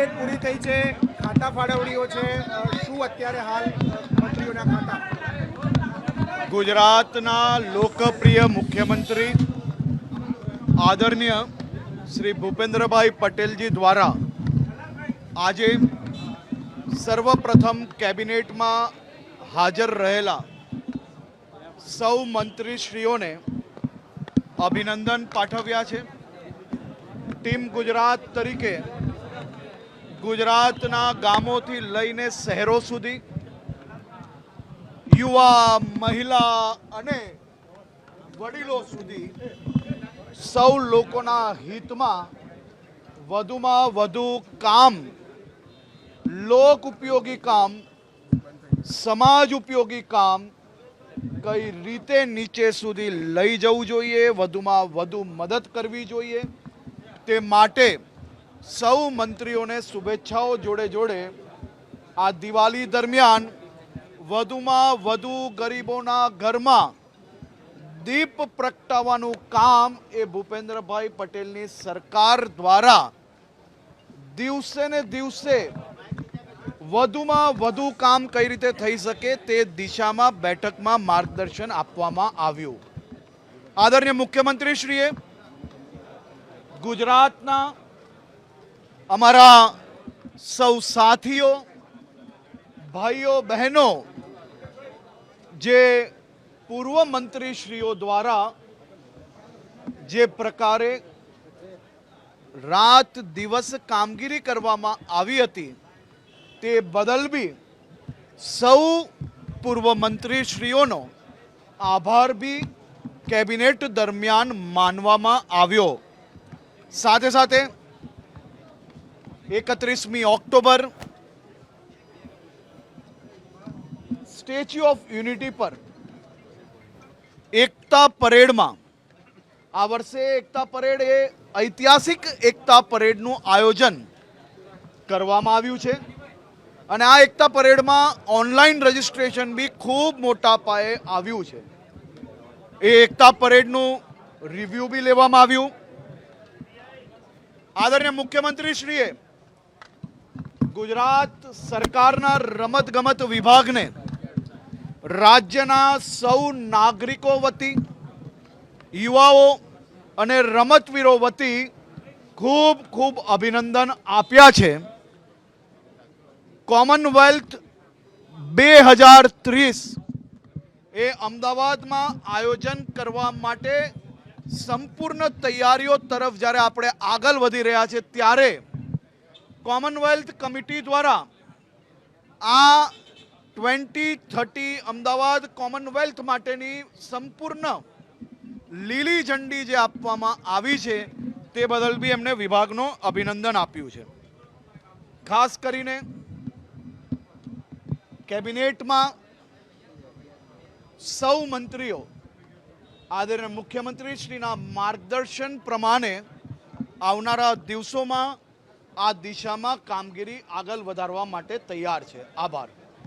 Cabinet પૂરી થઈ છે, ખાતા ફાળવણીઓ છે શું અત્યારે હાલ મંત્રીઓના ખાતા? ગુજરાતના લોકપ્રિય મુખ્યમંત્રી આદરણીય શ્રી ભૂપેન્દ્રભાઈ પટેલજી દ્વારા આજે સર્વપ્રથમ કેબિનેટમાં હાજર રહેલા સૌ મંત્રીશ્રીઓને અભિનંદન પાઠવ્યા છે. ટીમ ગુજરાત તરીકે ગુજરાતના ગામોથી લઈને શહેરો સુધી યુવા, મહિલા અને વડીલો સુધી સૌ લોકોના હિતમાં વધુમાં વધુ કામ, લોક ઉપયોગી કામ, સમાજ ઉપયોગી કામ કઈ રીતે નીચે સુધી લઈ જવું જોઈએ, વધુમાં વધુ મદદ કરવી જોઈએ તે માટે સૌ મંત્રીઓને શુભેચ્છાઓ જોડે જોડે આ દિવાળી દરમિયાન વધુમાં વધુ ગરીબોના ઘરમાં દીપ પ્રગટાવવાનું કામ એ ભૂપેન્દ્રભાઈ પટેલની સરકાર દ્વારા દિવસે ને દિવસે વધુમાં વધુ કામ કઈ રીતે થઈ શકે તે દિશામાં બેઠકમાં માર્ગદર્શન આપવામાં આવ્યું. આદરણીય મુખ્યમંત્રીશ્રીએ ગુજરાતના અમારા સૌ સાથીઓ, ભાઈઓ, બહેનો, જે પૂર્વ મંત્રીશ્રીઓ દ્વારા જે પ્રકારે રાત દિવસ કામગીરી કરવામાં આવી હતી, તે બદલ બી સૌ પૂર્વ મંત્રીશ્રીઓનો આભાર બી કેબિનેટ દરમિયાન માનવામાં આવ્યો. સાથે સાથે એકત્રીસમી ઓક્ટોબર. સ્ટેચ્યુ ઓફ યુનિટી પર એકતા પરેડમાં. આ વર્ષે એકતા પરેડ એ ઐતિહાસિક એકતા પરેડનું આયોજન કરવામાં આવ્યું છે. અને આ એકતા પરેડમાં ઓનલાઈન રજીસ્ટ્રેશન બી ખૂબ મોટા પાયે આવ્યું છે. એ એકતા પરેડનું રિવ્યુ બી લેવામાં આવ્યું. આદરણીય મુખ્યમંત્રીશ્રીએ ગુજરાત સરકારના રમતગમત વિભાગને રાજ્યના સૌ નાગરિકો વતી, યુવાઓ અને રમતવીરો વતી ખૂબ ખૂબ અભિનંદન આપ્યા છે. કોમનવેલ્થ બે હજાર ત્રીસ એ અમદાવાદમાં આયોજન કરવા માટે સંપૂર્ણ તૈયારીઓ તરફ જ્યારે આપણે આગળ વધી રહ્યા છે ત્યારે કોમનવેલ્થ કમિટી દ્વારા આ ટ્વેન્ટી થર્ટી અમદાવાદ કોમનવેલ્થ માટેની સંપૂર્ણ લીલી ઝંડી જે આપવામાં આવી છે, તે બદલ બી એમને વિભાગનો અભિનંદન આપ્યું છે. ખાસ કરીને કેબિનેટમાં સૌ મંત્રીઓ, આદરણીય મુખ્યમંત્રીશ્રીના માર્ગદર્શન પ્રમાણે આવનારા દિવસોમાં આ દિશામાં કામગીરી આગળ વધારવા માટે તૈયાર છે. આભાર.